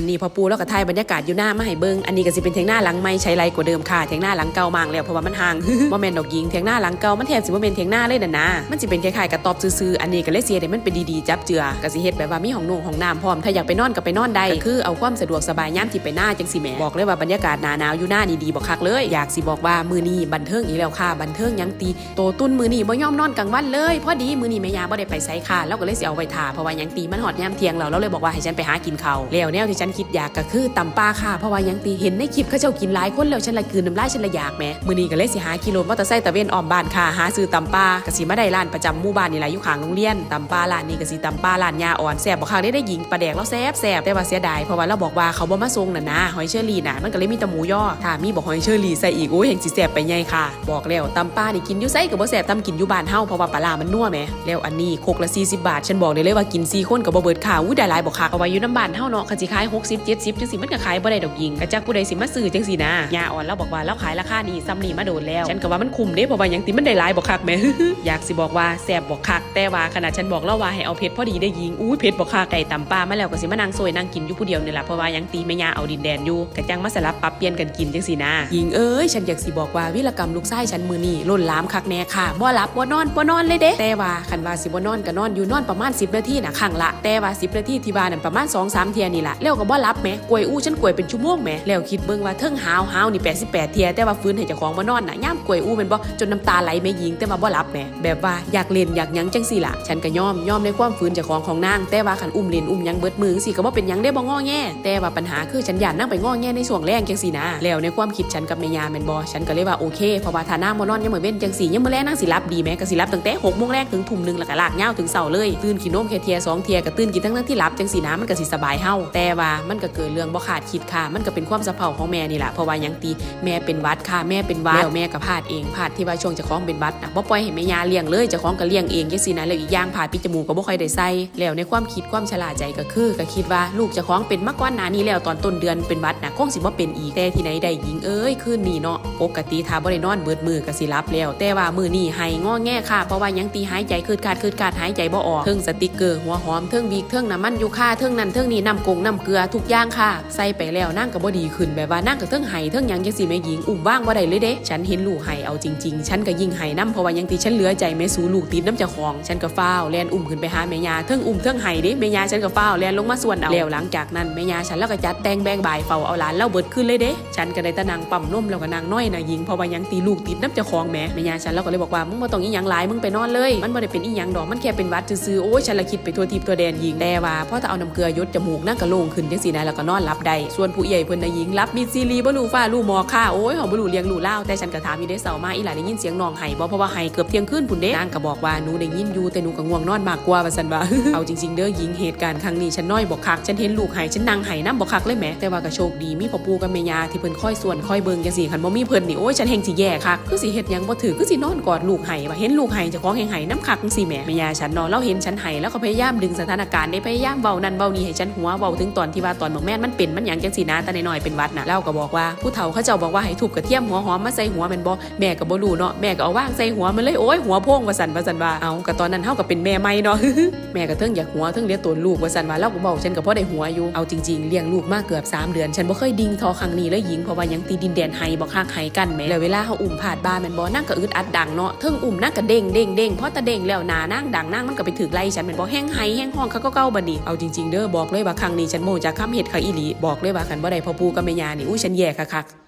อันนี้พอปูแล้วก็ถ่ายบรรยากาศอยู่หน้ามาให้เบิงอันนี้ก็สิเป็นเทียงหน้าหลังไม่ใช้ไรกว่าเดิมค่ะเทียงหน้าหลังเก่ามากแล้วเพราะว่ามันห่างบ่แม่นดอกยิงเทียงหน้าหลังเก่ามันแทบสิบ่แม่นเทียงหน้าเลยน่ะนะมันสิเป็นคล้ายๆกับตอบซื่อๆอันนี้ก็เลยเสียได้มันเป็นดีๆจับเจือก็สิเฮ็ดแบบว่ามีห้องนุ่งห้องน้ำพร้อมถ้าอยากไปนอนก็ไปนอนได้ก็คือเอาความสะดวกสบายย่ามที่ไปหน้าจังสิแหมบอกเลยว่าบรรยากาศหนาหนาวอยู่หน้านี่ดีบ่คักเลยอยากสิบอกว่ามือนี้บันเทิงอีกแล้วค่ะ บันเทิงยังตีโตตุ้นมือนี้บ่ยอมนอนกลางวันเลยพอดีมือนี้แม่ยาบ่ได้ไปไสค่ะแล้วก็เลยสิเอาไว้ท่าเพราะว่ายังตีมันหอดยามเที่ยงแล้วเราเลยบอกว่าให้ฉันไปหากินข้าวแล้วแนวที่ฉันคิดอยากก็คือตำปลาค่ะเพราะว่ายังตีเห็นในคลิปเขาเจ้ากินหลายคนแล้วฉันละกืนน้ำลายฉันละอยากแหมมือนี้ก็เลยสิหากิโลมอเตอร์ไซค์ตะเวนออมบ้านค่ะหาซื้อตำปลาก็สิมาได้ร้านประจำหมู่บ้านนี่แหละอยู่ข้างโรงเรียนตำปลาร้านนี้ก็สิตำปลาร้านยาอ่อนแซ่บบ่คักได้ได้หญิงปลาแดกแล้วแซ่บแซ่บแต่ว่าเสียดายเพราะว่าเราบอกว่าเขาบ่มาส่งน่ะนะหอยเชอรี่น่ะมันก็เลยมีต่หมูย่อถ้ามีบอกหอยเชอรี่ใส่อีกโอ้ยแห่งสิแซ่บไปใหญ่ค่ะ บอกแล้วตำปลานี่กินอยู่ไสก็บ่แซ่บตำกินอยู่บ้านเฮาเพราะว่าปลามันนัวแหมแล้วอันนี้โคกละ40บาทฉันบอกได้เลยว่ากิน4คนก็บ่เบิดค่าอุ้ยได้หลายบ่คักเอาไว้อยู่น้ำบ้านเฮาเนาะคันสิขาย60 70จังสิมันก็ขายบ่ได้ดอกยิงกระจักผู้ใดสิมาซื้อจังสินะยาอ่อนเราบอกว่าเราขายราคานี้ซ้ำนี่มาโดนแล้ว ฉันก็ว่ามันคุ้มเด้เพราะว่ายังติมันได้หลายบ่คักแหมอยากสิบอกว่าแซ่บบ่คัก แต่ว่าขนาดฉันบอกเราว่าให้เอาเผ็ดพอดีได้ยิงอุ้ยเผ็ดบ่คักไก่ตำปลามาแล้วก็สิมานั่งซวยนั่งกินอยู่ผู้เดียวนี่แหละเพราะว่ายังตีแม่ยาเอาดินแดนอยู่กระจังมาสลับปรับเปลี่ยนกันกินจังสินะยิงเอ้ยฉันอยากสิบอกว่าวิรกรรมลูกชายฉันมือนี่ล้นหลามคักแน่ค่ะบ่หลับบ่นอนบ่นอนเลยเด้แต่ว่าคันว่าสิบ่นอนก็นอนอยู่นอนประมาณ 10 นาทีน่ะครั้งละแต่ว่า 10 นาทีที่บ้านนั่นประมาณ2-3เทียนี่ล่ะแล้วก็บ่หลับแหมกวยอู้ฉันกวยเป็นชั่วโมงแหมแล้วคิดเบิ่งว่าเทิงหาวหาวนี่88เทียแต่ว่าฟื้นให้เจ้าของบ่นอนน่ะย่ามกวยอู้แม่นบ่จนน้ำตาไหลแม่หญิงแต่ว่าบ่หลับแหมแบบว่าอยากเล่นอยากหยังจังซี่ล่ะ ฉันก็ยอมยอมในความฟื้นเจ้าของของนางแต่ว่าคันอุ้มเล่นอุ้มหยังเบิดมือสิก็บ่เป็นหยังได้บ่ง้อแง่แต่ว่าปัญหาคือฉันย่านนางไปง้อแง่ในช่วงแรงจังซี่นะแล้วในความคิดฉันกับแม่ยาแม่นบ่ฉันก็เลยว่าโอเคเพราะว่าถ้านางบ่นอนยามมื้อเว้นจังซี่ยามมื้อแลงนางสิหลับดีแหมก็สิหลับตั้งแต่6โมงแรกถึงทุ่มหนึงแล้วก็ลากยาวถึงเช้าเลยตื่นขี้นมแค่เทียสองเทียก็ตื่นกินทั้งนั้นที่หลับจังซี่นะมันก็สิสบายเฮาแต่ว่ามันก็เกิดเรื่องบ่คาดคิดค่ะ มันก็เป็นความสะเพร่าของแม่นี่แหละเพราะว่าหยังตีแม่เป็นหวัดค่ะแม่เป็นหวัดแล้วแม่ก็พลาดเองพลาดที่ว่าช่วงเจ้าของเป็นหวัดนะบ่ปล่อยให้แม่ยาเลี้ยงเลยเจ้าของก็เลี้ยงเองจังซี่นะแล้วอีกอย่างผ่าปิดจมูกก็บ่ค่อยได้ใส่แล้วในความคิดความฉลาดใจก็คือก็คิดว่าลูกเจ้าของเป็นมาก่อนหน้านี้แล้วตอนต้นเดือนเป็นหวัดนะคงสิบ่เป็นอีกแต่ที่ไหนได้หญิงเอ้ยคืนนี้เนาะปกติถ้าบ่ได้นอนเบิดมือก็สิหลับแล้ว แต่ว่ามื้อนี้ให้งอแงค่ะเพราะว่าหยังตีหายใจคืดขาดคืดขาดหายใจบ่ออกเทิงสติกเกอร์หัวหอมเทิงบีกเทิงน้ำมันยูคาเทิงนั่นเทิงนี่น้ำกงน้ำเกลือทุกอย่างค่ะ ใส่ไปแล้วนั่งก็บ่ดีขึ้นแบบว่านั่งก็เทิงไห้เทิงยังจังสิแม่หญิงอุ้มว่างบ่ได้เลยเด้ ฉันเห็นลูกไห้เอาจริงๆ ฉันก็ยิ่งไห้น้ำเพราะว่ายังตีฉันเหลือใจแม่สูลูกติดน้ำจ้าของ ฉันก็ฟ้าแลนอุ้มขึ้นไปหาแม่ยาเทิงอุ้มเทิงไห้เด้แม่ยาฉันก็ฟ้าแลนลงมาส่วนเอาแล้วหลังจากนั้นแม่ยาฉันแล้วก็จัดแต่งแบงบ่ายเฝ้าเอาหลานเล่าเบิดขึ้นเลยเด้ ฉันก็ได้ตะนางปั๊มนมแล้วก็นางน้อยนะยิงเพราะว่ายังตีลูกติดน้ำจ้าของแม่แม่ยาฉันแล้วก็เลยบอกว่ามึงบ่ต้องอีหยังหลายมึงไปนอนเลย มันบ่ได้เป็นอีหยังดอกมันแค่เป็นวัดซื่อๆโอ้ยฉันละคิดไปทั่วทิพย์ทั่วแดนยิงแต่ว่าพอถ้าเอาน้ำเกลือยดจมูกนั่งกระโลงขึ้นจังซี่นะแล้วก็นอนหลับได้ส่วนผู้ใหญ่เพิ่นนะยิงรับมีซีรีบ่รู้ฟ้ารู้หมอค่าโอ้ยเฮาบ่รู้เลี้ยงรู้เล่าแต่ฉันก็ถามอยู่ได้เสามาอีหลานได้ยินเสียงน้องไห้บ่เพราะว่าไห้เกือบเที่ยงคืนพุ่นเด้นางก็บอกว่าหนูได้ยินอยู่แต่หนูก็ง่วงนอนมากกว่าว่าซั่นว่าเอาจริงๆเด้อยิงเหตุการณ์ครั้งนี้ฉันน้อยบ่คักฉันเห็นลูกไห้ฉันนั่งไห้น้ำบ่คักเลยแหมแต่ว่าก็โชคดีมีพ่อปู่กับแม่ย่าที่เพิ่นคอยส่วนคอยเบิ่งจังซี่คันบ่มีเพิ่นนี่โอ้ยฉันแฮงสิแย่คักคือสิเฮ็ดหยังบ่ถือคือสินอนกอดลูกไห้ว่าเห็นลูกไห้เจ้าของแฮงไห้น้ำคักจังซี่แหมแม่ย่าฉันเนาะเราเห็นฉันไห้แล้วก็พยายามดึงสถานการณ์ได้พยายามเว้านั่นเว้านี่ให้ฉันหัวเว้าถึงตอนที่ที่ว่าตอนบอกแม่นมันเป็นมันหยังจังซี่นะแต่น้อยเป็นวัดนะเราก็บอกว่าผู้เฒ่าเขาเจ้าบอกว่าให้ทุบกระเทียมหัวหอมมาใส่หัวแม่นบ่แม่ก็บ่รู้เนาะแม่ก็เอาว่างใส่หัวมันเลยโอ้ยหัวโพ่งว่าซั่นว่าซั่นว่าเอาก็ตอนนั้นเฮาก็เป็นแม่ใหม่เนาะแม่ก็เทิงอยากหัวเทิงเลี้ยงตัวลูกว่าซั่นว่าเราก็บอกฉันก็พอได้หัวอยู่เอาจริงๆเลี้ยงลูกมากเกือบสามเดือน ฉันบ่เคยดิ่งทอครั้งนี้เลยหญิงเพราะว่ายังตีดินแดนไฮบ่คักไฮกันแม่แล้วเวลาเฮาอุ้มผาดบ้านแม่นบ่นั่งก็อึดอัดดังเนาะเทิงอุ้มนั่งก็เด้งเด้งเด้งพอตะเด้งแล้วหนานั่งดังนั่งมันก็ไปถึกไล่ฉันแม่นบ่แห้งไฮแห้งห้องเขาก็เก้าบัดนี้เอาจริงๆเด้อบอกเลยว่าครั้งนี้ฉันโมจากคำเห็ดเขาอีหลีบอกเลยว่าคันบ่ได้พ่อปู่กับแม่ยานี่อุ้ยฉันแย่คักๆ